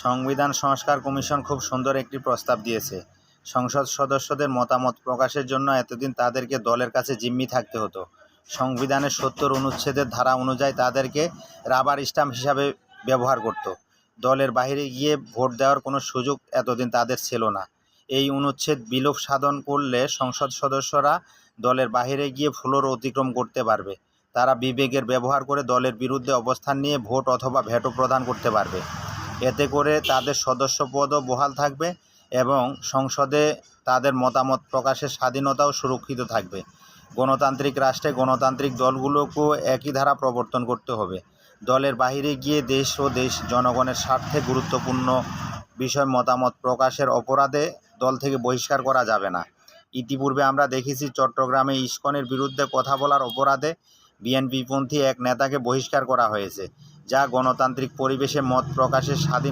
সংবিধান সংস্কার কমিশন খুব সুন্দর একটি প্রস্তাব দিয়েছে। সংসদ সদস্যদের মতামত প্রকাশের জন্য এতদিন তাদেরকে দলের কাছে জিম্মি থাকতে হতো। সংবিধানের সত্তর অনুচ্ছেদের ধারা অনুযায়ী তাদেরকে রাবার স্টাম্প হিসাবে ব্যবহার করত। দলের বাইরে গিয়ে ভোট দেওয়ার কোনো সুযোগ এতদিন তাদের ছিল না। এই অনুচ্ছেদ বিলোপ সাধন করলে সংসদ সদস্যরা দলের বাইরে গিয়ে ফ্লোর অতিক্রম করতে পারবে। তারা বিবেকের ব্যবহার করে দলের বিরুদ্ধে অবস্থান নিয়ে ভোট অথবা ভেটো প্রদান করতে পারবে। এতে করে তাদের সদস্য পদও বহাল থাকবে এবং সংসদে তাদের মতামত প্রকাশের স্বাধীনতাও সুরক্ষিত থাকবে। গণতান্ত্রিক রাষ্ট্রে গণতান্ত্রিক দলগুলোকেও একই ধারা প্রবর্তন করতে হবে। দলের বাইরে গিয়ে দেশ ও দেশ জনগণের স্বার্থে গুরুত্বপূর্ণ বিষয় মতামত প্রকাশের অপরাধে দল থেকে বহিষ্কার করা যাবে না। ইতিপূর্বে আমরা দেখেছি চট্টগ্রামে ইস্কনের বিরুদ্ধে কথা বলার অপরাধে বিএনপিপন্থী এক নেতাকে বহিষ্কার করা হয়েছে। যা গণতান্ত্রিক পরিবেশে মত প্রকাশের স্বাধীন